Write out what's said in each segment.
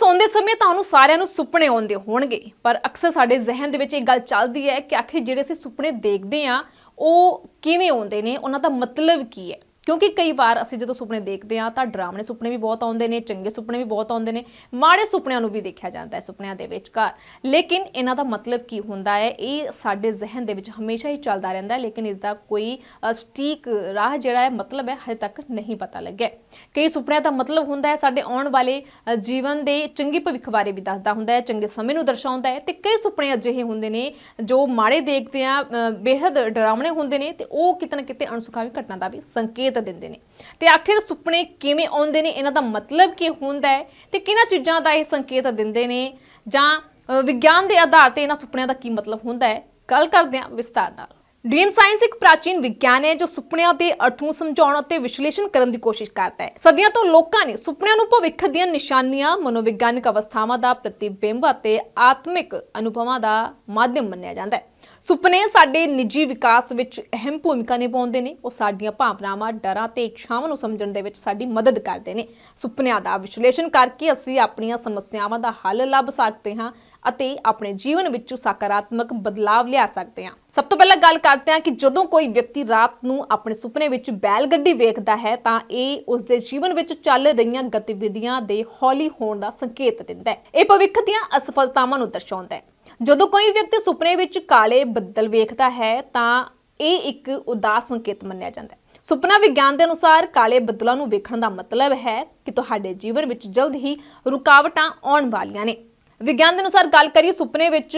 ਸੌਂਦੇ ਸਮੇਂ ਤੁਹਾਨੂੰ ਸਾਰਿਆਂ ਨੂੰ ਸੁਪਨੇ ਆਉਂਦੇ ਹੋਣਗੇ। ਪਰ ਅਕਸਰ ਸਾਡੇ ਜ਼ਿਹਨ ਦੇ ਵਿੱਚ ਇਹ ਗੱਲ ਚੱਲਦੀ ਹੈ ਕਿ ਆਖਿਰ ਜਿਹੜੇ ਅਸੀਂ ਸੁਪਨੇ ਦੇਖਦੇ ਆ ਉਹ ਕਿਵੇਂ ਆਉਂਦੇ ਨੇ? ਉਹਨਾਂ ਦਾ ਮਤਲਬ ਕੀ ਹੈ? ਕਿਉਂਕਿ ਕਈ ਵਾਰ ਅਸੀਂ ਜਦੋਂ ਸੁਪਨੇ ਦੇਖਦੇ ਆ ਤਾਂ ਡਰਾਮਣੇ ਸੁਪਨੇ ਵੀ ਬਹੁਤ ਆਉਂਦੇ ਨੇ ਚੰਗੇ ਸੁਪਨੇ ਵੀ ਬਹੁਤ ਆਉਂਦੇ ਨੇ ਮਾੜੇ ਸੁਪਨਿਆਂ ਨੂੰ ਵੀ ਦੇਖਿਆ ਜਾਂਦਾ ਹੈ ਸੁਪਨਿਆਂ ਦੇ ਵਿਚਕਾਰ। ਲੇਕਿਨ ਇਹਨਾਂ ਦਾ ਮਤਲਬ ਕੀ ਹੁੰਦਾ ਹੈ? ਇਹ ਸਾਡੇ ਜ਼ਿਹਨ ਦੇ ਵਿੱਚ ਹਮੇਸ਼ਾ ਹੀ ਚੱਲਦਾ ਰਹਿੰਦਾ ਹੈ ਲੇਕਿਨ ਇਸ ਦਾ ਕੋਈ ਸਟੀਕ ਰਾਹ ਜਿਹੜਾ ਹੈ ਮਤਲਬ ਹੈ ਹਜੇ ਤੱਕ ਨਹੀਂ ਪਤਾ ਲੱਗਿਆ ਕਈ ਸੁਪਨਿਆਂ ਦਾ ਮਤਲਬ ਹੁੰਦਾ ਹੈ ਸਾਡੇ ਆਉਣ ਵਾਲੇ ਜੀਵਨ ਦੇ ਚੰਗੇ ਭਵਿੱਖ ਬਾਰੇ ਵੀ ਦੱਸਦਾ ਹੁੰਦਾ ਹੈ ਚੰਗੇ ਸਮੇਂ ਨੂੰ ਦਰਸਾਉਂਦਾ ਹੈ ਤੇ ਕਈ ਸੁਪਨੇ ਅਜਿਹੇ ਹੁੰਦੇ ਨੇ ਜੋ ਮਾੜੇ ਦੇਖਦੇ ਆ ਅ, ਬੇਹੱਦ ਡਰਾਵਣੇ ਹੁੰਦੇ ਨੇ ਤੇ ਉਹ ਕਿਤੇ ਨਾ ਕਿਤੇ ਅਣਸੁਖਾਵੀ ਘਟਨਾ ਦਾ ਵੀ ਸੰਕੇਤ ਦਿੰਦੇ ਨੇ। ਤੇ ਆਖਿਰ ਸੁਪਨੇ ਕਿਵੇਂ ਆਉਂਦੇ ਨੇ, ਇਹਨਾਂ ਦਾ ਮਤਲਬ ਕੀ ਹੁੰਦਾ ਹੈ ਤੇ ਕਿਹਨਾਂ ਚੀਜ਼ਾਂ ਦਾ ਇਹ ਸੰਕੇਤ ਦਿੰਦੇ ਨੇ? ਜਾਂ ਵਿਗਿਆਨ ਦੇ ਆਧਾਰ ਤੇ ਇਹਨਾਂ ਸੁਪਨਿਆਂ ਦਾ ਕੀ ਮਤਲਬ ਹੁੰਦਾ ਹੈ? ਗੱਲ ਕਰਦੇ ਹਾਂ ਵਿਸਤਾਰ ਨਾਲ। ਡ੍ਰੀਮ ਸਾਇੰਸ ਇੱਕ ਪ੍ਰਾਚੀਨ ਵਿਗਿਆਨ ਹੈ ਜੋ ਸੁਪਨਿਆਂ ਦੇ ਅਰਥ ਨੂੰ ਸਮਝਾਉਣ ਅਤੇ ਵਿਸ਼ਲੇਸ਼ਣ ਕਰਨ ਦੀ ਕੋਸ਼ਿਸ਼ ਕਰਦਾ ਹੈ। ਸਦੀਆਂ ਤੋਂ ਲੋਕਾਂ ਨੇ ਸੁਪਨਿਆਂ ਨੂੰ ਭਵਿੱਖ ਦੀਆਂ ਨਿਸ਼ਾਨੀਆਂ, ਮਨੋਵਿਗਿਆਨਕ ਅਵਸਥਾਵਾਂ ਦਾ ਪ੍ਰਤੀਬਿੰਬ ਅਤੇ ਆਤਮਿਕ ਅਨੁਭਵਾਂ ਦਾ ਮਾਧਿਅਮ ਮੰਨਿਆ ਜਾਂਦਾ ਹੈ। ਸੁਪਨੇ ਸਾਡੇ ਨਿੱਜੀ ਵਿਕਾਸ ਵਿੱਚ ਅਹਿਮ ਭੂਮਿਕਾ ਨਿਭਾਉਂਦੇ ਨੇ। ਉਹ ਸਾਡੀਆਂ ਭਾਵਨਾਵਾਂ, ਡਰਾਂ ਤੇ ਇੱਛਾਵਾਂ ਨੂੰ ਸਮਝਣ ਦੇ ਵਿੱਚ ਸਾਡੀ ਮਦਦ ਕਰਦੇ ਨੇ। ਸੁਪਨਿਆਂ ਦਾ ਵਿਸ਼ਲੇਸ਼ਣ ਕਰਕੇ ਅਸੀਂ ਆਪਣੀਆਂ ਸਮੱਸਿਆਵਾਂ ਦਾ ਹੱਲ ਲੱਭ ਸਕਦੇ ਹਾਂ। ਅਤੇ ਆਪਣੇ ਜੀਵਨ ਵਿੱਚ ਸਕਾਰਾਤਮਕ ਬਦਲਾਵ ਲਿਆ ਸਕਦੇ ਹਾਂ। ਸਭ ਤੋਂ ਪਹਿਲਾਂ ਗੱਲ ਕਰਦੇ ਹਾਂ ਕਿ ਜਦੋਂ ਕੋਈ ਵਿਅਕਤੀ ਰਾਤ ਨੂੰ ਆਪਣੇ ਸੁਪਨੇ ਵਿੱਚ ਬੈਲ ਗੱਡੀ ਵੇਖਦਾ ਹੈ, ਤਾਂ ਇਹ ਉਸ ਦੇ ਜੀਵਨ ਵਿੱਚ ਚੱਲ ਰਹੀਆਂ ਗਤੀਵਿਧੀਆਂ ਦੇ ਹੌਲੀ ਹੋਣ ਦਾ ਸੰਕੇਤ ਦਿੰਦਾ ਹੈ। ਇਹ ਭਵਿੱਖ ਦੀਆਂ ਅਸਫਲਤਾਵਾਂ ਨੂੰ ਦਰਸਾਉਂਦਾ ਹੈ। ਜਦੋਂ ਕੋਈ ਵਿਅਕਤੀ ਸੁਪਨੇ ਵਿੱਚ ਕਾਲੇ ਬੱਦਲ ਵੇਖਦਾ ਹੈ, ਤਾਂ ਇਹ ਇੱਕ ਉਦਾਸ ਸੰਕੇਤ ਮੰਨਿਆ ਜਾਂਦਾ ਹੈ। ਸੁਪਨਾ ਵਿਗਿਆਨ ਦੇ ਅਨੁਸਾਰ ਕਾਲੇ ਬੱਦਲਾਂ ਨੂੰ ਵੇਖਣ ਦਾ ਮਤਲਬ ਹੈ ਕਿ ਤੁਹਾਡੇ ਜੀਵਨ ਵਿੱਚ ਜਲਦ ਹੀ ਰੁਕਾਵਟਾਂ ਆਉਣ ਵਾਲੀਆਂ ਨੇ। ਵਿਗਿਆਨ ਦੇ ਅਨੁਸਾਰ ਗੱਲ ਕਰੀਏ, ਸੁਪਨੇ ਵਿੱਚ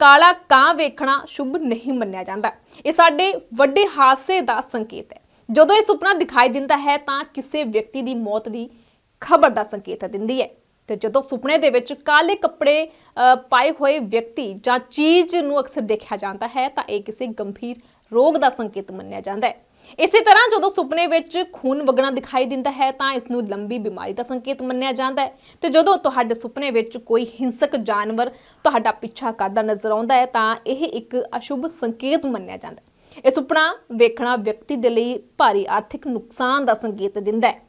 ਕਾਲਾ ਕਾਂ ਵੇਖਣਾ ਸ਼ੁਭ ਨਹੀਂ ਮੰਨਿਆ ਜਾਂਦਾ। ਇਹ ਸਾਡੇ ਵੱਡੇ ਹਾਦਸੇ ਦਾ ਸੰਕੇਤ ਹੈ। ਜਦੋਂ ਇਹ ਸੁਪਨਾ ਦਿਖਾਈ ਦਿੰਦਾ ਹੈ, ਤਾਂ ਕਿਸੇ ਵਿਅਕਤੀ ਦੀ ਮੌਤ ਦੀ ਖਬਰ ਦਾ ਸੰਕੇਤ ਦਿੰਦੀ ਹੈ। ਤੇ ਜਦੋਂ ਸੁਪਨੇ ਦੇ ਵਿੱਚ ਕਾਲੇ ਕੱਪੜੇ ਪਾਏ ਹੋਏ ਵਿਅਕਤੀ ਜਾਂ ਚੀਜ਼ ਨੂੰ ਅਕਸਰ ਦੇਖਿਆ ਜਾਂਦਾ ਹੈ, ਤਾਂ ਇਹ ਕਿਸੇ ਗੰਭੀਰ ਰੋਗ ਦਾ ਸੰਕੇਤ ਮੰਨਿਆ ਜਾਂਦਾ ਹੈ। ਇਸੇ ਤਰ੍ਹਾਂ ਜਦੋਂ ਸੁਪਨੇ ਵਿੱਚ ਖੂਨ ਵਗਣਾ ਦਿਖਾਈ ਦਿੰਦਾ ਹੈ ਤਾਂ ਇਸ ਨੂੰ ਲੰਬੀ ਬਿਮਾਰੀ ਦਾ ਸੰਕੇਤ ਮੰਨਿਆ ਜਾਂਦਾ ਹੈ। ਤੇ ਜਦੋਂ ਤੁਹਾਡੇ ਸੁਪਨੇ ਵਿੱਚ ਕੋਈ ਹਿੰਸਕ ਜਾਨਵਰ ਤੁਹਾਡਾ ਪਿੱਛਾ ਕਰਦਾ ਨਜ਼ਰ ਆਉਂਦਾ ਹੈ ਤਾਂ ਇਹ ਇੱਕ ਅਸ਼ੁਭ ਸੰਕੇਤ ਮੰਨਿਆ ਜਾਂਦਾ ਹੈ। ਇਹ ਸੁਪਨਾ ਵੇਖਣਾ ਵਿਅਕਤੀ ਦੇ ਲਈ ਭਾਰੀ ਆਰਥਿਕ ਨੁਕਸਾਨ ਦਾ ਸੰਕੇਤ ਦਿੰਦਾ ਹੈ।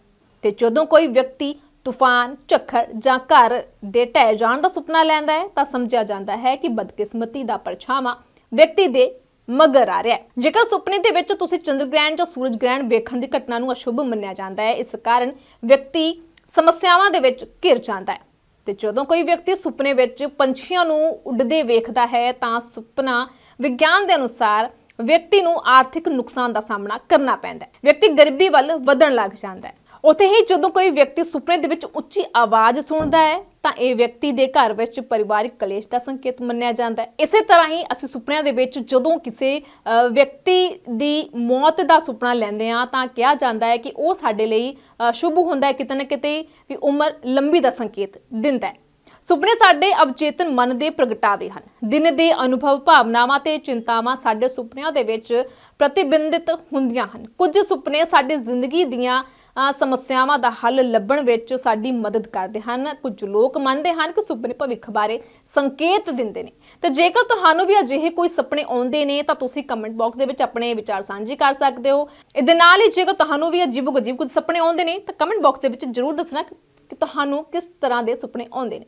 ਤੇ ਜਦੋਂ ਕੋਈ ਵਿਅਕਤੀ ਤੂਫਾਨ, ਝੱਖੜ ਜਾਂ ਘਰ ਦੇ ਢਹਿ ਜਾਣ ਦਾ ਸੁਪਨਾ ਲੈਂਦਾ ਹੈ ਤਾਂ ਸਮਝਿਆ ਜਾਂਦਾ ਹੈ ਕਿ ਬਦਕਿਸਮਤੀ ਦਾ ਪਰਛਾਵਾਂ ਵਿਅਕਤੀ ਦੇ ਮਗਰ ਆ ਰਿਹਾ ਹੈ। ਜੇਕਰ ਸੁਪਨੇ ਦੇ ਵਿੱਚ ਤੁਸੀਂ ਚੰਦਰ ਗ੍ਰਹਿਣ ਜਾਂ ਸੂਰਜ ਗ੍ਰਹਿਣ ਵੇਖਣ ਦੀ ਘਟਨਾ ਨੂੰ ਅਸ਼ੁਭ ਮੰਨਿਆ ਜਾਂਦਾ ਹੈ, ਇਸ ਕਾਰਨ ਵਿਅਕਤੀ ਸਮੱਸਿਆਵਾਂ ਦੇ ਵਿੱਚ ਘਿਰ ਜਾਂਦਾ ਹੈ। ਤੇ ਜਦੋਂ ਕੋਈ ਵਿਅਕਤੀ ਸੁਪਨੇ ਵਿੱਚ ਪੰਛੀਆਂ ਨੂੰ ਉੱਡਦੇ ਵੇਖਦਾ ਹੈ, ਤਾਂ ਸੁਪਨਾ ਵਿਗਿਆਨ ਦੇ ਅਨੁਸਾਰ ਵਿਅਕਤੀ ਨੂੰ ਆਰਥਿਕ ਨੁਕਸਾਨ ਦਾ ਸਾਹਮਣਾ ਕਰਨਾ ਪੈਂਦਾ ਹੈ। ਵਿਅਕਤੀ ਗਰੀਬੀ ਵੱਲ ਵਧਣ ਲੱਗ ਜਾਂਦਾ ਹੈ। ਉੱਥੇ ਹੀ ਜਦੋਂ ਕੋਈ ਵਿਅਕਤੀ ਸੁਪਨੇ ਦੇ ਵਿੱਚ ਉੱਚੀ ਆਵਾਜ਼ ਸੁਣਦਾ ਹੈ ਤਾਂ ਇਹ ਵਿਅਕਤੀ ਦੇ ਘਰ ਵਿੱਚ ਪਰਿਵਾਰਿਕ ਕਲੇਸ਼ ਦਾ ਸੰਕੇਤ ਮੰਨਿਆ ਜਾਂਦਾ ਹੈ। ਇਸੇ ਤਰ੍ਹਾਂ ਹੀ ਅਸੀਂ ਸੁਪਨਿਆਂ ਦੇ ਵਿੱਚ ਜਦੋਂ ਕਿਸੇ ਅ, ਵਿਅਕਤੀ ਦੀ ਮੌਤ ਦਾ ਸੁਪਨਾ ਲੈਂਦੇ ਹਾਂ ਤਾਂ ਕਿਹਾ ਜਾਂਦਾ ਹੈ ਕਿ ਉਹ ਸਾਡੇ ਲਈ ਅ, ਸ਼ੁਭ ਹੁੰਦਾ ਹੈ ਕਿਤੇ ਨਾ ਕਿਤੇ ਵੀ ਉਮਰ ਲੰਬੀ ਦਾ ਸੰਕੇਤ ਦਿੰਦਾ ਹੈ। ਸੁਪਨੇ ਸਾਡੇ ਅਵਚੇਤਨ ਮਨ ਦੇ ਪ੍ਰਗਟਾਵੇ ਹਨ। ਦਿਨ ਦੇ ਅਨੁਭਵ ਭਾਵਨਾਵਾਂ ਤੇ ਚਿੰਤਾਵਾਂ ਸਾਡੇ ਸੁਪਨਿਆਂ ਦੇ ਵਿੱਚ ਪ੍ਰਤੀਬਿੰਬਿਤ ਹੁੰਦੀਆਂ ਹਨ। ਕੁਝ ਸੁਪਨੇ ਸਾਡੀ ਜ਼ਿੰਦਗੀ ਦੀਆਂ ਸਮੱਸਿਆਵਾਂ ਦਾ ਹੱਲ ਲੱਭਣ ਵਿੱਚ ਸਾਡੀ ਮਦਦ ਕਰਦੇ ਹਨ। ਕੁਝ ਲੋਕ ਮੰਨਦੇ ਹਨ ਕਿ ਸੁਪਨੇ ਭਵਿੱਖ ਬਾਰੇ ਸੰਕੇਤ ਦਿੰਦੇ ਨੇ। ਤੇ ਜੇਕਰ ਤੁਹਾਨੂੰ ਵੀ ਅਜਿਹੇ ਕੋਈ ਸੁਪਨੇ ਆਉਂਦੇ ਨੇ, ਤਾਂ ਤੁਸੀਂ ਕਮੈਂਟ ਬਾਕਸ ਦੇ ਵਿੱਚ ਆਪਣੇ ਵਿਚਾਰ ਸਾਂਝੇ ਕਰ ਸਕਦੇ ਹੋ। ਇਹਦੇ ਨਾਲ ਹੀ ਜੇਕਰ ਤੁਹਾਨੂੰ ਵੀ ਅਜੀਬੋ ਗਜੀਬ ਕੁਝ ਸੁਪਨੇ ਆਉਂਦੇ ਨੇ, ਤਾਂ ਕਮੈਂਟ ਬਾਕਸ ਦੇ ਵਿੱਚ ਜਰੂਰ ਦੱਸਣਾ ਕਿ ਤੁਹਾਨੂੰ ਕਿਸ ਤਰ੍ਹਾਂ ਦੇ ਸੁਪਨੇ ਆਉਂਦੇ ਨੇ।